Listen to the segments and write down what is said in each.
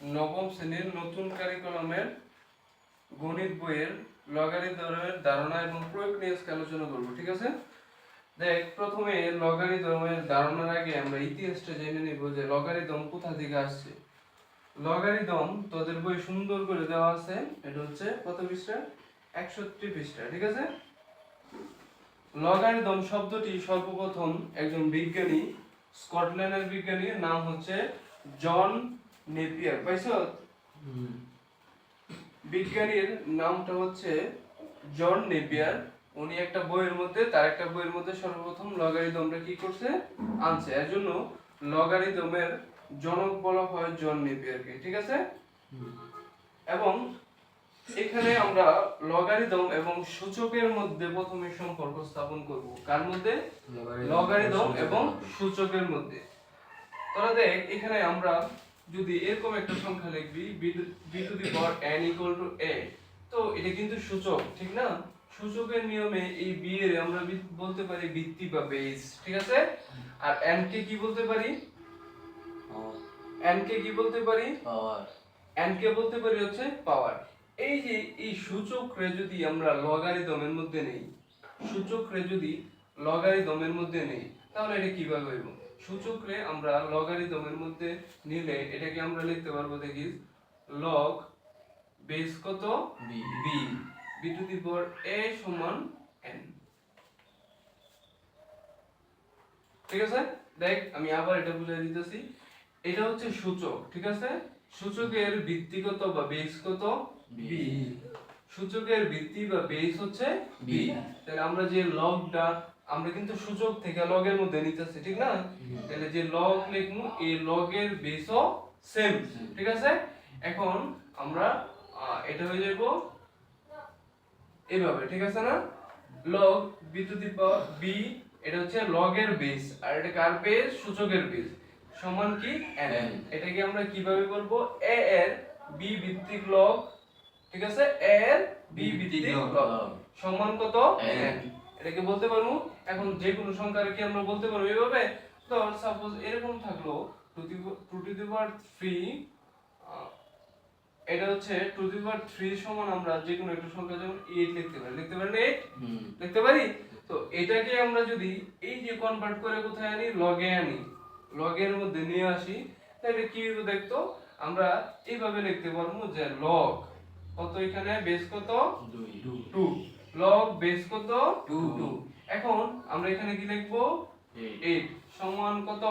নবম শ্রেণির নতুন কারিকুলামের গণিত বইয়ের লগারিদমের ধারণা এবং প্রয়োগ নিয়ে আজকে আলোচনা করব, ঠিক আছে? দেখ, প্রথমে লগারিদমের ধারণার আগে আমরা ইতিহাসটা জেনে নিব যে লগারিদম কোথা থেকে আসছে। লগারিদম তোদের বই সুন্দর করে দেওয়া আছে, এটা হচ্ছে কত পৃষ্ঠা? একষট্টি পৃষ্ঠা, ঠিক আছে? লগারিদম শব্দটি সর্বপ্রথম একজন বিজ্ঞানী, স্কটল্যান্ডের বিজ্ঞানীর নাম হচ্ছে জন নেপিয়ার পাইছো? বিজ্ঞানীর নামটা হচ্ছে জন নেপিয়ার। উনি একটা বইয়ের মধ্যে তার একটা বইয়ের মধ্যে সর্বপ্রথম লগারিদমটা কি করছে? আনছে। এর জন্য লগারিদমের জনক বলা হয় জন নেপিয়ারকে ঠিক আছে? এবং এখানে আমরা লগারিদম এবং সূচকের মধ্যে প্রথমে সম্পর্ক স্থাপন করব। কার মধ্যে? লগারিদম এবং সূচকের মধ্যে। তোরা দেখ এখানে আমরা যদি এরকম একটা সংখ্যা লিখবি b to the power n equal to a তো এটা কিন্তু সূচক ঠিক না? সূচকের নিয়মে এই বি এর আমরা বলতে পারি ভিত্তি বা বেস ঠিক আছে? আর n কে কি বলতে পারি? N কে কি বলতে পারি? পাওয়ার n কে বলতে পারি হচ্ছে পাওয়ার এই যে এই সূচক রে যদি আমরা লগারিদমের মধ্যে নেই সূচক রে যদি লগারিদমের মধ্যে নেই তাহলে এটা কীভাবে হইব? সূচক আমরা লগারিদমের মধ্যে নিলে এটাকে আমরা লিখতে পারব দেখি লগ বেস কত? B b to the power a সমান n ঠিক আছে? দেখ আমি আবার এটা বুঝিয়ে দিতেছি। এটা হচ্ছে সূচক ঠিক আছে? সূচকের ভিত্তিগত বা বেস কত? বি সূচকের ভিত্তি বা বেস হচ্ছে বি তাহলে আমরা যে লগটা আমরা কিন্তু সূচক থেকে লগের মধ্যে নিতেছি ঠিক না? তাহলে যে লগ লিখমু এই লগের বেসও সেম ঠিক আছে? এখন আমরা এটা হয়ে যাব এইভাবে ঠিক আছে না? Log b to the power b এটা হচ্ছে লগের বেস আর এটা কার বেস সূচকের বেস সমান কি? এন এটাকে আমরা কীভাবে বলব? এ এর b ভিত্তিক লগ ঠিক আছে? এর ভিত্তিক লগ সমান কত? n বলতে পারব? এখন যে কোনো সংখ্যার কি আমরা বলতে পারব এইভাবে তো সাপোজ এরকম থাকল টু টু দি পাওয়ার 3 এটা হচ্ছে টু দি পাওয়ার 3 সমান আমরা যে কোনো একটা সংখ্যা যেমন 8 লিখতে পারি। লিখতে পারি 8 লিখতে পারি? তো এটাকে আমরা যদি এই যে কনভার্ট করে কোথায় আনি? লগে আনি। লগের মধ্যে নিয়ে আসি তাহলে কি দেখতো? আমরা এইভাবে লিখতে পারব যে লগ কত এখানে? বেস কত? 2 লগ বেস কত? 2 এখন আমরা এখানে কি লিখব? 8 সমান কত?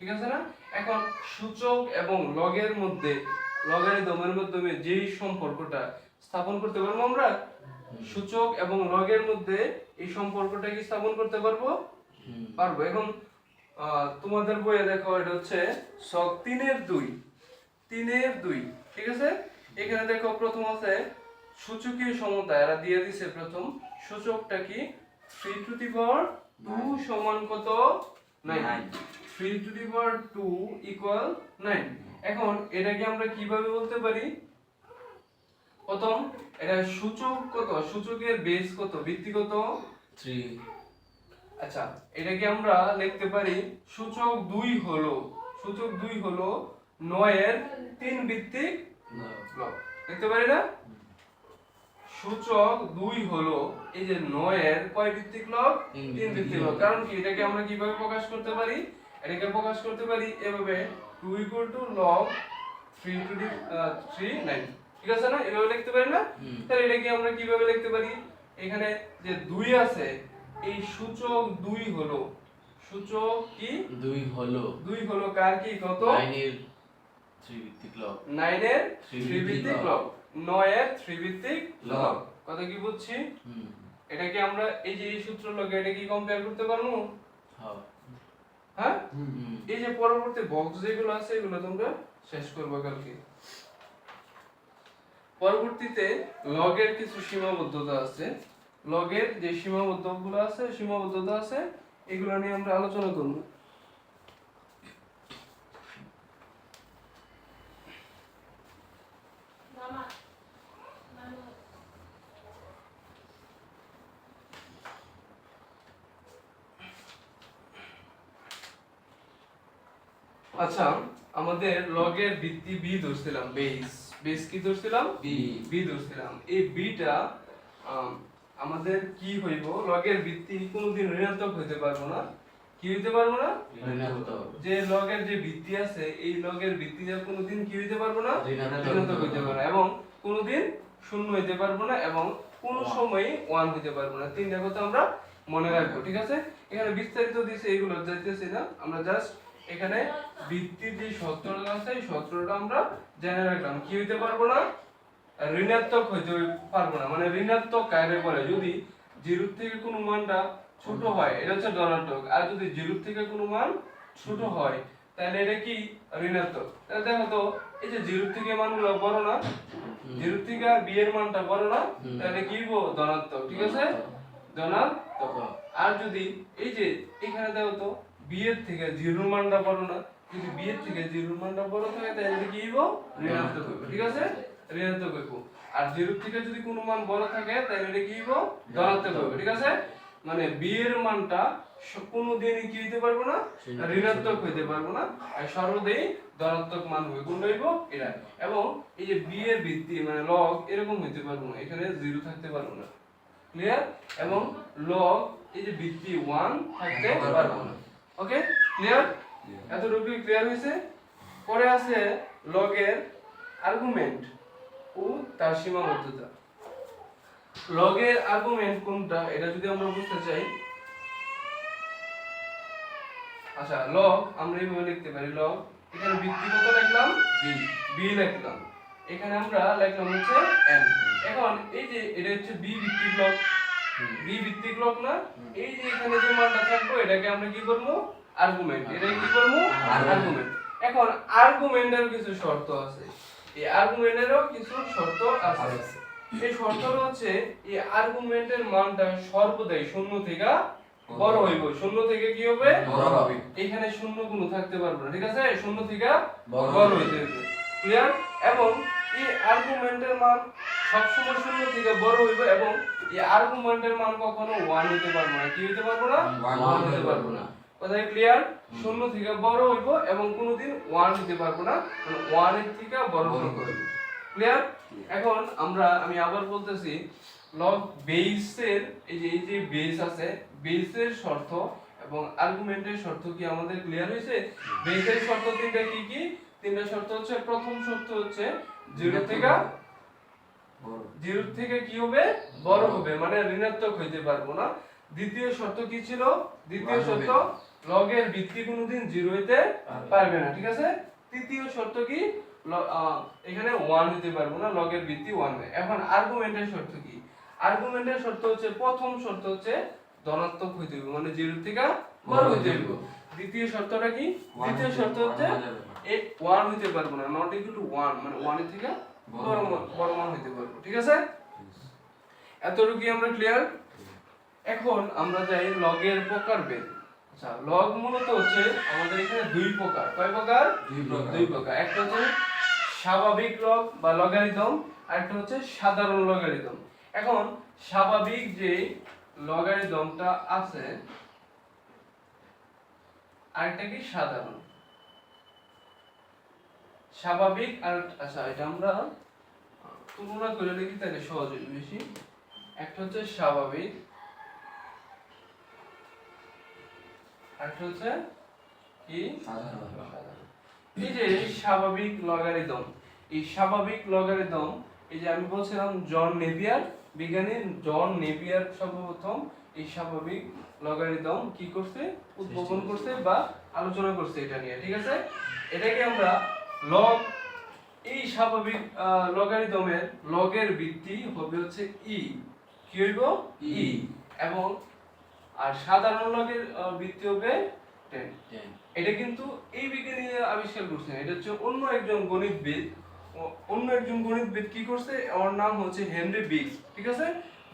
ঠিক আছে না? এখন সূচক এবং লগের মধ্যে লগারিদমের মাধ্যমে যেই সম্পর্কটা স্থাপন করতে পারব আমরা? সূচক এবং লগের মধ্যে এই সম্পর্কটা কি স্থাপন করতে পারব? পারব। এখন তোমাদের বইয়ে দেখো এটা হচ্ছে শখ তিনের দুই। তিনের দুই। ঠিক আছে? এখানে দেখো প্রথম আছে সূচকীয় সমতা এরা দিয়ে দিছে প্রথম। সূচকটা কি? Three to the power two সমান কত? Nine three to the power two equal nine এখন এটাকে আমরা কীভাবে বলতে পারি? প্রথম এটা সূচক কত? সূচকের বেস কত? ভিত্তি কত? আচ্ছা এটাকে আমরা লিখতে পারি সূচক দুই হলো। সূচক দুই হলো নয়ের তিন ভিত্তিক লব লিখতে পারি না? সূচক দুই হলো এই যে নয়ের কয় ভিত্তিক লব? তিন ভিত্তিক লব। লব। কারণ কি? এটাকে আমরা কীভাবে প্রকাশ করতে পারি? এটাকে প্রকাশ করতে পারি এভাবে two equal to log three to the three nine. ঠিক আছে না? এভাবে লিখতে পারি না? তাহলে এটাকে আমরা কীভাবে লিখতে পারি? এখানে যে দুই আছে এই সূচক দুই হলো। সূচক কি? দুই হলো। দুই হলো কার কি? কত? নাইনের ত্রিভিত্তিক লব। নাইনের লব। নয়ের লব। কথা কি বুঝছি? হুম। এটাকে আমরা এই যে এই সূত্র লগে এটা কি কম্পেয়ার করতে পারব? হ্যাঁ। হ্যাঁ? এই যে পরবর্তী বক্স যেগুলো আছে এগুলো তোমরা শেষ করবে কালকে। পরবর্তীতে লগের কিছু সীমাবদ্ধতা আছে। লগের যে সীমাবদ্ধগুলো আছে সীমাবদ্ধতা আছে এগুলো নিয়ে আমরা আলোচনা করব। আচ্ছা আমাদের লগের ভিত্তি বি ধরছিলাম বেস বেস কি ধরছিলাম? B B ধরছিলাম। এই বিটা আমাদের কি হইব? লগের ভিত্তি কোনোদিন ঋণাত্মক হইতে পারব না। কি হইতে পারব না? যে লগের যে ভিত্তি আছে এই লগের ভিত্তিটা কোনোদিন কি হইতে পারব না? ঋণাত্মক হইতে পারব না। এবং কোনোদিন শূন্য হইতে পারব না এবং কোনো সময় ওয়ান হইতে পারব না। তিনটা কথা আমরা মনে রাখব ঠিক আছে? এখানে বিস্তারিত দিছে এগুলো যাইতেছি না। আমরা জাস্ট এখানে ভিত্তির যে সূত্রটা আছে এই সূত্রটা আমরা জেনে রাখলাম। কি হইতে পারব না? ঋণাত্মক হইতে পারব না। মানে ঋণাত্মক কারে বলে যদি জিরো থেকে কোনো মানটা ছোট হয় এটা হচ্ছে ধনাত্মক। আর যদি জিরো থেকে কোনো মান ছোট হয় তাহলে এটা কি? ঋণাত্মক। তাহলে দেখো তো এই যে জিরো থেকে মানগুলো বড় না? জিরো থেকে বি এর মানটা বড় না? তাহলে কি ধনাত্মক। ঠিক আছে? ধনাত্মক। আর যদি এই যে এখানে দেখো তো বি এর থেকে জিরোর মানটা বড় না। যদি বি এর থেকে জিরোর মানটা বড় থাকে তাহলে কি হইবো? ঋণাত্মক হইবো। ঠিক আছে? ঋণাত্মক হইবো। আর জিরো থেকে যদি কোনো মান বড় থাকে তাহলে এটা কি হইবো? ধনাত্মক হইবো ঠিক আছে? মানে বি এর মানটা কোনোদিনই কি হইতে পারব না? ঋণাত্মক। হইতে পারব না। আর সর্বদাই ধনাত্মক মান হবে। কোনটা হইব? এটা। এবং এই যে বিয়ের ভিত্তি মানে লগ এরকম হইতে পারব না। এখানে জিরো থাকতে পারব না। ক্লিয়ার এবং লগ এই যে ভিত্তি ওয়ান থাকতে পারব না। ওকে ক্লিয়ার এতটুকু ক্লিয়ার হয়েছে? পরে আছে লগের আর্গুমেন্ট ও তার সীমাবদ্ধতা। লগের আর্গুমেন্ট কোনটা? এটা যদি আমরা বুঝতে চাই আচ্ছা লগ আমরা এইভাবে লিখতে পারি লগ এখানে ভিত্তি কত লিখলাম? বি বি লিখলাম। এখানে আমরা লিখলাম হচ্ছে এন এখন এই যে এটা হচ্ছে বি ভিত্তিক লগ বি ভিত্তিক লগ না এই যে এখানে যে মানটা থাকবে এটাকে আমরা কি করব? আর্গুমেন্ট এটা কি করব? আর্গুমেন্ট এখন আর্গুমেন্টের কিছু শর্ত আছে। এই আর্গুমেন্টেরও কিছু শর্ত আছে। এই শর্তটা হচ্ছে এই আর্গুমেন্টের মানটা সর্বদাই শূন্য থেকে বড় হইব। শূন্য থেকে কি হবে? বড় হবে। এখানে শূন্য কোনো থাকতে পারবে না ঠিক আছে? শূন্য থেকে বড় বড় হইতে হবে ক্লিয়ার এবং এই আর্গুমেন্টের মান সবসময় শূন্য থেকে বড় হইবে এবং এই আর্গুমেন্টের মান কখনো ওয়ান হতে পারবে না। কি হতে পারব না? ওয়ান হইতে পারব না। কথাই ক্লিয়ার শূন্য থেকে বড় হইব এবং কোনোদিন ওয়ান হতে পারব না। মানে ওয়ানের থেকে বড় বড় হইব। ক্লিয়ার এখন আমরা আমি আবার বলতেছি লগ বেসের এই যে এই যে বেস আছে বেসের শর্ত এবং আর্গুমেন্টের শর্ত কি আমাদের ক্লিয়ার হয়েছে? বেসের শর্ত তিনটা কি কি? তিনটা শর্ত হচ্ছে প্রথম শর্ত হচ্ছে জিরো থেকে জিরো থেকে কি হবে? বড় হবে মানে ঋণাত্মক হইতে পারব না। দ্বিতীয় শর্ত কি ছিল? দ্বিতীয় শর্ত লগের ভিত্তি কোনোদিন জিরো হইতে পারবে না। ঠিক আছে? তৃতীয় শর্ত কি? এখানে ওয়ান হইতে পারব না লগের ভিত্তি ওয়ান এখন আর্গুমেন্টের শর্ত কি? আর্গুমেন্টের শর্ত হচ্ছে প্রথম শর্ত হচ্ছে ধনাত্মক হইতে হবে মানে জিরো থেকে বড় হইতে হবে। দ্বিতীয় শর্তটা কি? দ্বিতীয় শর্ত হচ্ছে এই ওয়ান হইতে পারব না নট ইকুয়াল টু ওয়ান মানে ওয়ানের থেকে বড় মান- বড় মান হইতে পারব ঠিক আছে? এতটুকু আমরা ক্লিয়ার এখন আমরা যাই লগের প্রকারভেদ আচ্ছা লগ মূলত হচ্ছে আমাদের এখানে দুই প্রকার। কয় প্রকার। দুই প্রকার। একটা হচ্ছে স্বাভাবিক লগ বা লগারিদম আর একটা হচ্ছে সাধারণ লগারিদম। এখন স্বাভাবিক যে লগারিদমটা আছে আরেকটা কি? সাধারণ। স্বাভাবিক আর আচ্ছা এটা আমরা তুলনা করে লিখি তাহলে সহজ বেশি। একটা হচ্ছে স্বাভাবিক একটা হচ্ছে কি? সাধারণ। এই যে স্বাভাবিক লগারিদম এই স্বাভাবিক লগারিদম এই যে আমি বলছিলাম জন নেভিয়ার বিজ্ঞানী জন নেভিয়ার সর্বপ্রথম এই স্বাভাবিক লগারিদম কি করছে? উদ্ভাবন করছে। বা আলোচনা করছে এটা নিয়ে ঠিক আছে? এটাকে আমরা লগ এই স্বাভাবিক লগারিদমের লগের ভিত্তি হবে হচ্ছে ই কি হইব? ই এবং আর সাধারণ লগের ভিত্তি হবে টেন এটা কিন্তু এই বিজ্ঞানী আবিষ্কার করছেন এটা হচ্ছে অন্য একজন গণিতবিদ। অন্য একজন গণিতবিদ কি করছে? ওর নাম হচ্ছে হেনরি বিগস ঠিক আছে?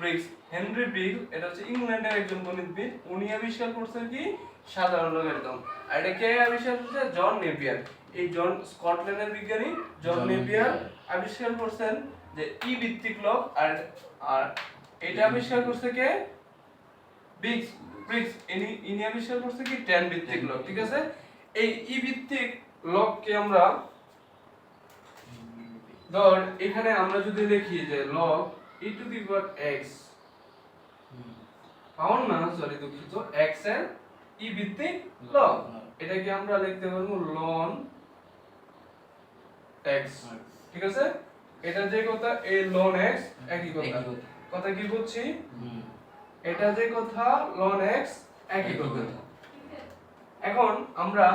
ব্রিক্স হেনরি বিগ এটা হচ্ছে ইংল্যান্ডের একজন গণিতবিদ। উনি আবিষ্কার করছেন কি? সাধারণ লগারিদম আর এটা কে আবিষ্কার করছে? John Napier. এই জন স্কটল্যান্ডের বিজ্ঞানী জন নেপিয়ার। আবিষ্কার করছেন যে ই ভিত্তিক লগ আর আর এটা আবিষ্কার করছে কে? Bricks bricks. ইনি ইনি আবিষ্কার করছে কি? টেন ভিত্তিক লগ ঠিক আছে? এই ই ভিত্তিক লগকে আমরা ধর এখানে আমরা যদি লিখি যে log e to the power x পাউন্ড না সরি দুঃখিত x এর e ভিত্তিক log এটাকে আমরা লিখতে পারব ln x ঠিক আছে? এটা যে কথা এই ln x একই কথা। কথা। কি বলছি? এটা যে কথা ln x একই কথা। এখন আমরা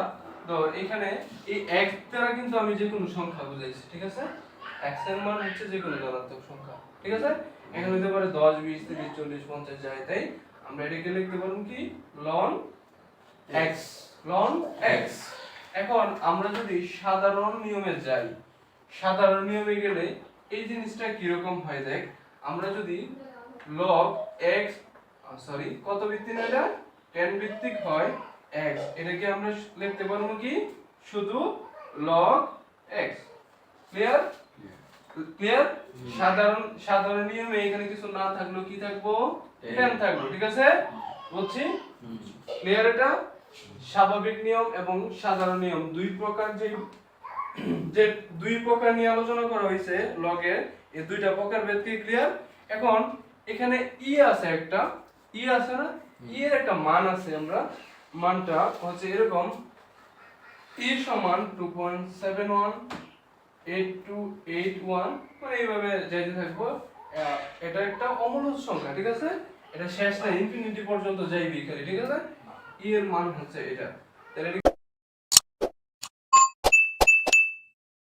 ধর এখানে এই x দ্বারা কিন্তু আমি যে কোনো সংখ্যা বুঝাইছি ঠিক আছে? x এর মান হচ্ছে যে কোনো ধনাত্মক সংখ্যা ঠিক আছে? এখানে হতে পারে 10 20 30 40 50 যায় তাই। আমরা এটাকে লিখতে পারব কি? ln x ln x এখন আমরা যদি সাধারণ নিয়মে যাই সাধারণ নিয়মে গেলে এই জিনিসটা কীরকম হয় দেখ আমরা যদি log x সরি কত ভিত্তিক না এটা? 10 ভিত্তিক হয় x এটাকে আমরা লিখতে পারব কি? শুধু log x ক্লিয়ার ক্লিয়ার সাধারণ সাধারণ নিয়মে এখানে কিছু না থাকলেও কি থাকব? 10 থাকল ঠিক আছে? বুঝছি? ক্লিয়ার এটা? স্বাভাবিক নিয়ম এবং সাধারণ নিয়ম। দুই প্রকার যে যে দুই প্রকার নিয়ে আলোচনা করা হয়েছে লগের এই দুইটা প্রকার কি ক্লিয়ার এখন এখানে ই আছে একটা। ই আছে না? ই এর একটা মান আছে আমরা। মানটা হচ্ছে এরকম। ই সমান two point seven one eight two eight one মানে এইভাবে যাইতে থাকব। এটা একটা অমূলক সংখ্যা ঠিক আছে? এটা শেষ না ইনফিনিটি পর্যন্ত যাইবি খালি ঠিক আছে? ই এর মান হচ্ছে এটা। তাহলে